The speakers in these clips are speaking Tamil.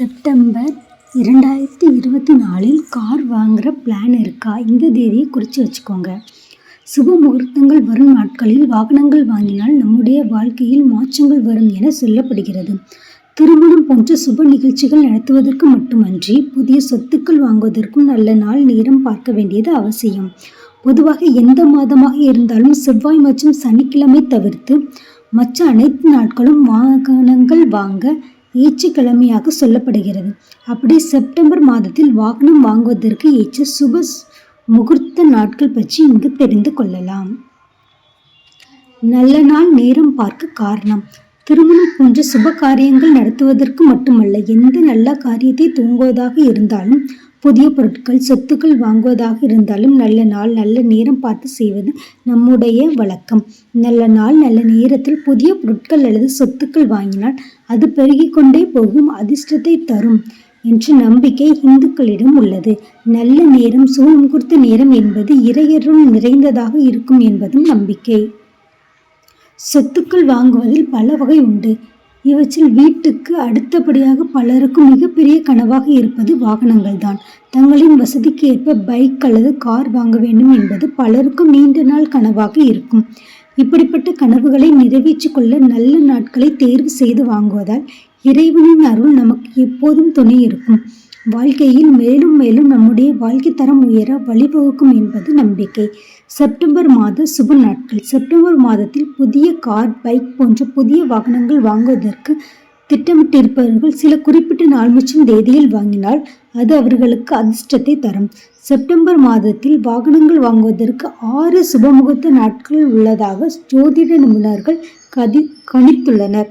செப்டம்பர் இரண்டாயிரத்தி இருபத்தி நாலில் கார் வாங்குகிற பிளான் இருக்கா? இந்த தேதியை குறித்து வச்சுக்கோங்க. சுப முகூர்த்தங்கள் வரும் நாட்களில் வாகனங்கள் வாங்கினால் நம்முடைய வாழ்க்கையில் மாற்றங்கள் வரும் என சொல்லப்படுகிறது. திருமணம் போன்ற சுப நிகழ்ச்சிகள் நடத்துவதற்கு மட்டுமன்றி புதிய சொத்துக்கள் வாங்குவதற்கும் நல்ல நாள் நேரம் பார்க்க வேண்டியது அவசியம். பொதுவாக எந்த மாதமாக இருந்தாலும் செவ்வாய் மற்றும் சனிக்கிழமை தவிர்த்து மற்ற அனைத்து நாட்களும் வாகனங்கள் வாங்க ஏச்சுக்கிழமையாக சொல்லப்படுகிறது. அப்படி செப்டம்பர் மாதத்தில் வாகனம் வாங்குவதற்கு ஏற்ற சுப முகூர்த்த நாட்கள் பற்றி இங்கு தெரிந்து கொள்ளலாம். நல்ல நாள் நேரம் பார்க்க காரணம். திருமணம் போன்ற சுப காரியங்கள் நடத்துவதற்கு மட்டுமல்ல எந்த நல்ல காரியத்தை தூங்குவதாக இருந்தாலும் புதிய பொருட்கள் சொத்துக்கள் வாங்குவதாக இருந்தாலும் நல்ல நாள் நல்ல நேரம் பார்த்து செய்வது நம்முடைய வழக்கம். நல்ல நாள் நல்ல நேரத்தில் புதிய பொருட்கள் அல்லது சொத்துக்கள் வாங்கினால் அது பெருகிக் கொண்டே போகும் அதிர்ஷ்டத்தை தரும் என்ற நம்பிக்கை இந்துக்களிடம் உள்ளது. நல்ல நேரம் சுமுகூர்த்த நேரம் என்பது இறையருள் நிறைந்ததாக இருக்கும் என்பதும் நம்பிக்கை. சொத்துக்கள் வாங்குவதில் பல வகை உண்டு. இவற்றில் வீட்டுக்கு அடுத்தபடியாக பலருக்கும் மிகப்பெரிய கனவாக இருப்பது வாகனங்கள் தான் தங்களின் வசதிக்கு ஏற்ப பைக் அல்லது கார் வாங்க வேண்டும் என்பது பலருக்கும் நீண்ட நாள் கனவாக இருக்கும். இப்படிப்பட்ட கனவுகளை நிறைவேற்றிக் கொள்ள நல்ல நாட்களை தேர்வு செய்து வாங்குவதால் இறைவனின் அருள் நமக்கு எப்போதும் துணை இருக்கும். வாழ்க்கையில் மேலும் மேலும் நம்முடைய வாழ்க்கை தரம் உயர வழிவகுக்கும் என்பது நம்பிக்கை. செப்டம்பர் மாத சுப நாட்கள். செப்டம்பர் மாதத்தில் புதிய கார் பைக் போன்ற புதிய வாகனங்கள் வாங்குவதற்கு திட்டமிட்டிருப்பவர்கள் சில குறிப்பிட்ட நாள் மற்றும் தேதியில் வாங்கினால் அது அவர்களுக்கு அதிர்ஷ்டத்தை தரும். செப்டம்பர் மாதத்தில் வாகனங்கள் வாங்குவதற்கு ஆறு சுபமுகூர்த்த நாட்கள் உள்ளதாக ஜோதிட நிபுணர்கள் கதி கணித்துள்ளனர்.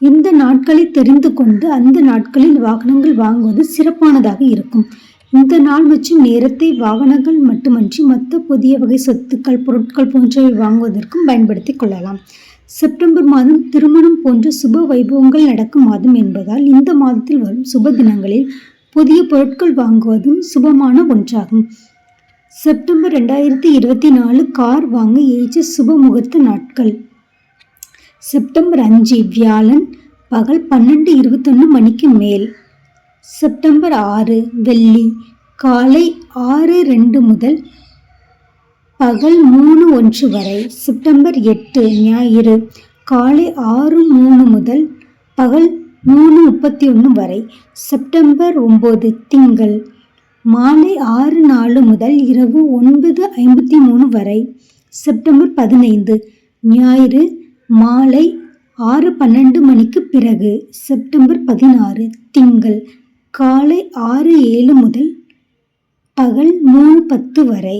இந்த நாட்களை தெரிந்து கொண்டு அந்த நாட்களில் வாகனங்கள் வாங்குவது சிறப்பானதாக இருக்கும். இந்த நாள் மற்றும் நேரத்தை வாகனங்கள் மட்டுமன்றி மற்ற புதிய வகை சொத்துக்கள் பொருட்கள் போன்றவை வாங்குவதற்கும் பயன்படுத்திக் கொள்ளலாம். செப்டம்பர் மாதம் திருமணம் போன்ற சுப வைபவங்கள் நடக்கும் மாதம் என்பதால் இந்த மாதத்தில் வரும் சுப தினங்களில் புதிய பொருட்கள் வாங்குவதும் சுபமான ஒன்றாகும். செப்டம்பர் ரெண்டாயிரத்தி இருபத்தி நாலு கார் வாங்க ஏற்ற சுப முகூர்த்த நாட்கள். செப்டம்பர் அஞ்சு வியாழன் பகல் பன்னெண்டு இருபத்தொன்று மணிக்கு மேல். செப்டம்பர் ஆறு வெள்ளி காலை ஆறு ரெண்டு முதல் பகல் மூணு ஒன்று வரை செப்டம்பர் எட்டு ஞாயிறு காலை ஆறு மூணு முதல் பகல் மூணு முப்பத்தி ஒன்று வரை செப்டம்பர் ஒம்பது திங்கள் மாலை ஆறு நாலு முதல் இரவு ஒன்பது ஐம்பத்தி மூணு வரை செப்டம்பர் பதினைந்து ஞாயிறு மாலை ஆறு பன்னெண்டு மணிக்கு பிறகு செப்டம்பர் பதினாறு திங்கள் காலை ஆறு ஏழு முதல் பகல் மூணு பத்து வரை.